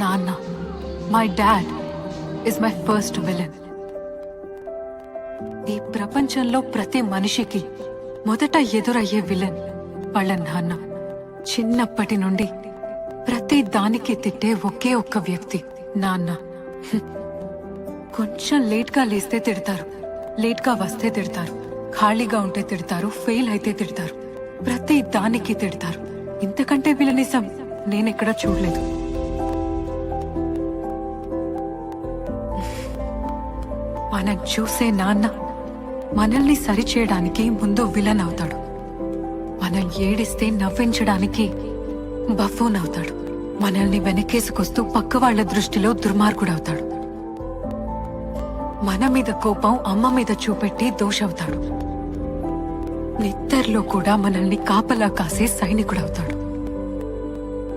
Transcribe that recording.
నాన్న my dad is my first villain ఈ ప్రపంచంలో ప్రతి మనిషికి మొదట ఎదురయ్యే విలన్ వాళ్ళ నాన్న. చిన్నప్పటి నుండి ప్రతి దానికి తిట్టే ఒకే ఒక్క వ్యక్తి నాన్న. కొంచెం లేట్గా లేస్తే తిడతారు లేట్గా వస్తే తిడతారు ఖాళీగా ఉంటే తిడతారు ఫెయిల్ అయితే తిడతారు ప్రతి దానికి తిడతారు. ఇంతకంటే విలనిసం నేనెక్కడా చూడలేదు. మనం చూసే నాన్న మనల్ని సరిచేయడానికి ముందు విలన్ అవుతాడు. మనం ఏడిస్తే నవ్వించడానికి బఫూన్ అవుతాడు. మనల్ని వెనకేసుకొస్తూ పక్క వాళ్ళ దృష్టిలో దుర్మార్గుడవుతాడు. మన మీద కోపం అమ్మ మీద చూపెట్టి దోషవుతాడు. నిద్దర్లో కూడా మనల్ని కాపలా కాసే సైనికుడవుతాడు.